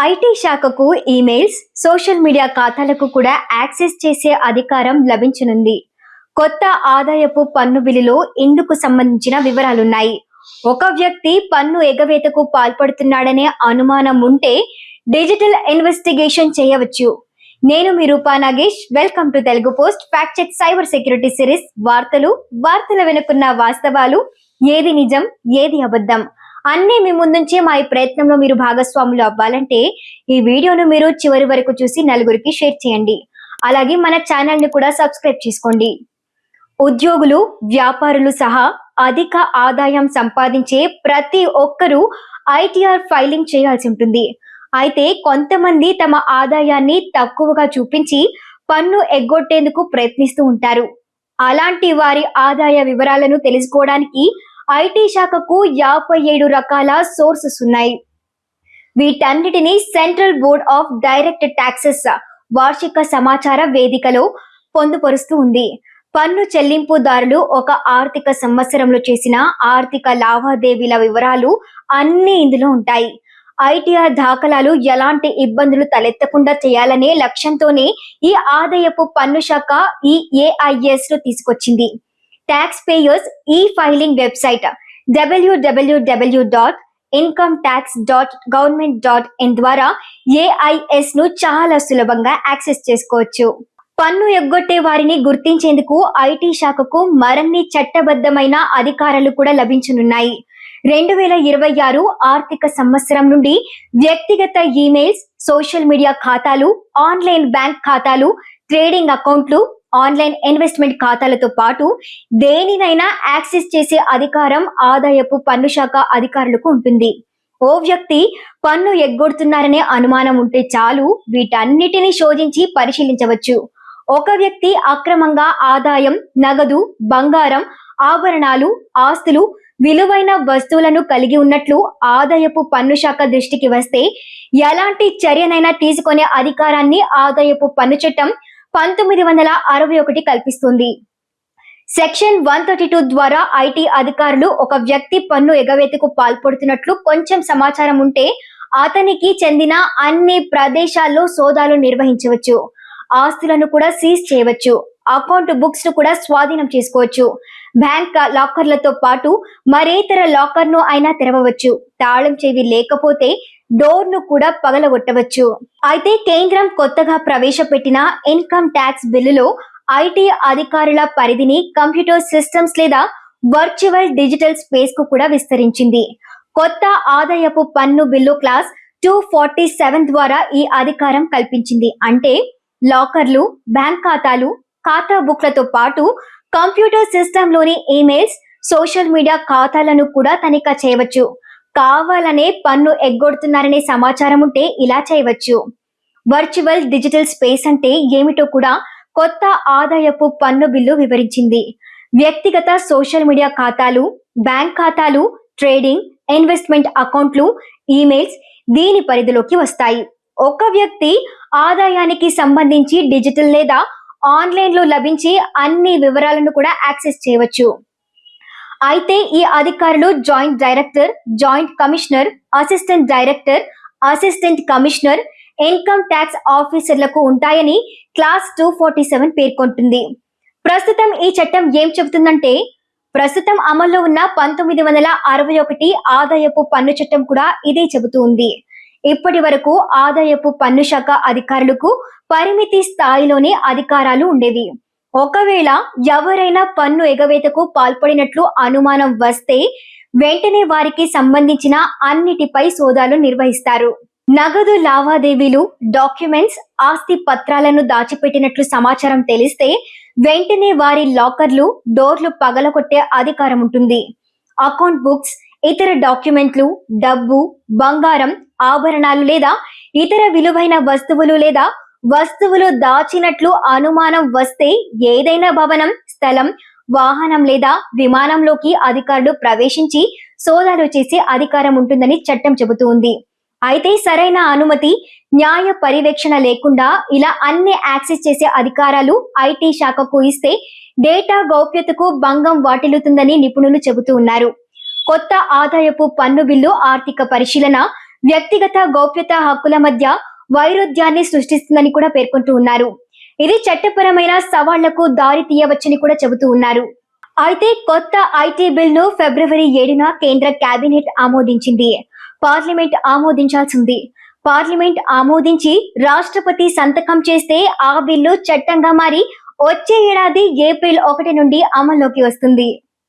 IT శాఖకు emails social media ఖాతాలకు కూడా యాక్సెస్ చేసే అధికారం లభించనుంది. కొత్త ఆదాయపు పన్ను బిల్లులో ఇందుకు సంబంధించిన వివరాలున్నాయి. ఒక వ్యక్తి పన్ను ఎగవేతకు పాల్పడుతున్నాడనే అనుమానం ఉంటే డిజిటల్ ఇన్వెస్టిగేషన్ చేయవచ్చు. నేను మీ Roopa Nagesh. Welcome to Telugu post. Fact check cyber security series. వార్తలు వార్తల వెనుకున్న వాస్తవాలు ఏది నిజం ఏది అబద్ధం? అన్నీ మీ ముందుంచే మా ఈ ప్రయత్నంలో మీరు భాగస్వాములు అవ్వాలంటే ఈ వీడియోను మీరు చివరి వరకు చూసి నలుగురికి షేర్ చేయండి. అలాగే మన ఛానల్ని కూడా సబ్స్క్రైబ్ చేసుకోండి. ఉద్యోగులు వ్యాపారులు సహా అధిక ఆదాయం సంపాదించే ప్రతి ఒక్కరూ ఐటీఆర్ ఫైలింగ్ చేయాల్సి ఉంటుంది. అయితే కొంతమంది తమ ఆదాయాన్ని తక్కువగా చూపించి పన్ను ఎగ్గొట్టేందుకు ప్రయత్నిస్తూ ఉంటారు. అలాంటి వారి ఆదాయ వివరాలను తెలుసుకోవడానికి ఐటీ శాఖకు యాభై ఏడు రకాల సోర్సెస్ ఉన్నాయి. వీటన్నిటిని central board of direct taxes వార్షిక సమాచార వేదికలో పొందుపరుస్తూ ఉంది. పన్ను చెల్లింపుదారులు ఒక ఆర్థిక సంవత్సరంలో చేసిన ఆర్థిక లావాదేవీల వివరాలు అన్ని ఇందులో ఉంటాయి. ఐటీఆర్ దాఖలాలు ఎలాంటి ఇబ్బందులు తలెత్తకుండా చేయాలనే లక్ష్యంతోనే ఈ ఆదాయపు పన్ను శాఖ ఈ ఏఐఎస్ను తీసుకొచ్చింది. Tax payers e filing website W W W dot income tax dot government dot in ద్వారా ఏఐఎస్ను చాలా సులభంగా యాక్సెస్ చేసుకోవచ్చు. పన్ను ఎగ్గొట్టే వారిని గుర్తించేందుకు ఐటీ శాఖకు మరిన్ని చట్టబద్ధమైన అధికారాలు కూడా లభించనున్నాయి. రెండు వేల ఇరవై ఆరు ఆర్థిక సంవత్సరం నుండి వ్యక్తిగత ఈమెయిల్స్ సోషల్ మీడియా ఖాతాలు ఆన్లైన్ బ్యాంక్ ఖాతాలు ట్రేడింగ్ అకౌంట్లు ఆన్లైన్ ఇన్వెస్ట్మెంట్ ఖాతాలతో పాటు దేనినైనా యాక్సెస్ చేసే అధికారం ఆదాయపు పన్ను శాఖ అధికారులకు ఉంటుంది. ఓ వ్యక్తి పన్ను ఎగ్గొడుతున్నారనే అనుమానం ఉంటే చాలు వీటన్నిటిని శోధించి పరిశీలించవచ్చు. ఒక వ్యక్తి అక్రమంగా ఆదాయం నగదు బంగారం ఆభరణాలు ఆస్తులు విలువైన వస్తువులను కలిగి ఉన్నట్లు ఆదాయపు పన్ను శాఖ దృష్టికి వస్తే ఎలాంటి చర్యనైనా తీసుకునే అధికారాన్ని ఆదాయపు పన్ను చట్టం పంతొమ్మిది వందల అరవై ఒకటి కల్పిస్తుంది. సెక్షన్ వన్ థర్టీ టూ ద్వారా ఐటీ అధికారులు ఒక వ్యక్తి పన్ను ఎగవేతకు పాల్పడుతున్నట్లు కొంచెం సమాచారం ఉంటే అతనికి చెందిన అన్ని ప్రదేశాల్లో సోదాలు నిర్వహించవచ్చు. ఆస్తులను కూడా సీజ్ చేయవచ్చు. అకౌంట్ బుక్స్ను కూడా స్వాధీనం చేసుకోవచ్చు. బ్యాంక్ లాకర్లతో పాటు మరేతర లాకర్ను అయినా తెరవవచ్చు. తాళం చెవి లేకపోతే డోర్ను కూడా పగలగొట్టవచ్చు. అయితే కేంద్రం కొత్తగా ప్రవేశపెట్టిన ఇన్కమ్ ట్యాక్స్ బిల్లులో ఐటీ అధికారుల పరిధిని కంప్యూటర్ సిస్టమ్స్ లేదా వర్చువల్ డిజిటల్ స్పేస్కు కూడా విస్తరించింది. కొత్త ఆదాయపు పన్ను బిల్లు క్లాస్ టూ ఫార్టీ సెవెన్ ద్వారా ఈ అధికారం కల్పించింది. అంటే లాకర్లు బ్యాంక్ ఖాతాలు ఖాతా బుక్లతో పాటు కంప్యూటర్ సిస్టంలోని ఈమెయిల్స్ సోషల్ మీడియా ఖాతాలను కూడా తనిఖీ చేయవచ్చు. కావాలనే పన్ను ఎగ్గొడుతున్నారనే సమాచారం ఉంటే ఇలా చేయవచ్చు. వర్చువల్ డిజిటల్ స్పేస్ అంటే ఏమిటో కూడా కొత్త ఆదాయపు పన్ను బిల్లు వివరించింది. వ్యక్తిగత సోషల్ మీడియా ఖాతాలు బ్యాంక్ ఖాతాలు ట్రేడింగ్ ఇన్వెస్ట్మెంట్ అకౌంట్లు ఈమెయిల్స్ దీని పరిధిలోకి వస్తాయి. ఒక వ్యక్తి ఆదాయానికి సంబంధించి డిజిటల్ లేదా ఆన్లైన్లో లభించే అన్ని వివరాలను కూడా యాక్సెస్ చేయవచ్చు. అయితే ఈ అధికారులు joint director joint commissioner assistant director assistant commissioner income tax ఆఫీసర్లకు ఉంటాయని క్లాస్ టూ ఫార్టీ సెవెన్ పేర్కొంటుంది. ప్రస్తుతం ఈ చట్టం ఏం చెబుతుందంటే ప్రస్తుతం అమల్లో ఉన్న పంతొమ్మిది వందల అరవై ఒకటి ఆదాయపు పన్ను చట్టం కూడా ఇదే చెబుతూ ఉంది. ఇప్పటి వరకు ఆదాయపు పన్ను శాఖ అధికారులకు పరిమితి స్థాయిలోనే అధికారాలు ఉండేవి. ఒకవేళ ఎవరైనా పన్ను ఎగవేతకు పాల్పడినట్లు అనుమానం వస్తే వెంటనే వారికి సంబంధించిన అన్నిటిపై సోదాలు నిర్వహిస్తారు. నగదు లావాదేవీలు డాక్యుమెంట్స్ ఆస్తి పత్రాలను దాచిపెట్టినట్లు సమాచారం తెలిస్తే వెంటనే వారి లాకర్లు డోర్లు పగలగొట్టే అధికారం ఉంటుంది. అకౌంట్ బుక్స్ ఇతర డాక్యుమెంట్లు డబ్బు బంగారం ఆభరణాలు లేదా ఇతర విలువైన వస్తువులు లేదా వస్తువులు దాచినట్లు అనుమానం వస్తే ఏదైనా భవనం స్థలం వాహనం లేదా విమానంలోకి అధికారులు ప్రవేశించి సోదాలు చేసే అధికారం ఉంటుందని చట్టం చెబుతూ ఉంది అయితే సరైన అనుమతి న్యాయ పర్యవేక్షణ లేకుండా ఇలా అన్ని యాక్సెస్ చేసే అధికారాలు ఐటీ శాఖకు ఇస్తే డేటా గౌప్యతకు భంగం వాటిల్లుతుందని నిపుణులు చెబుతూ ఉన్నారు. కొత్త ఆదాయపు పన్ను బిల్లు ఆర్థిక పరిశీలన వ్యక్తిగత గోప్యత హక్కుల మధ్య వైరుధ్యాన్ని సృష్టిస్తుందని కూడా పేర్కొంటూ ఉన్నారు. ఇది చట్టపరమైన సవాళ్ళకు దారి తీయవచ్చని కూడా చెబుతూ ఉన్నారు. అయితే కొత్త ఐటీ బిల్ను ఫిబ్రవరి ఏడున కేంద్ర కేబినెట్ ఆమోదించింది. పార్లమెంట్ ఆమోదించాల్సింది. పార్లమెంట్ ఆమోదించి రాష్ట్రపతి సంతకం చేస్తే ఆ బిల్లు చట్టంగా మారి వచ్చే ఏడాది ఏప్రిల్ ఒకటి నుండి అమల్లోకి వస్తుంది.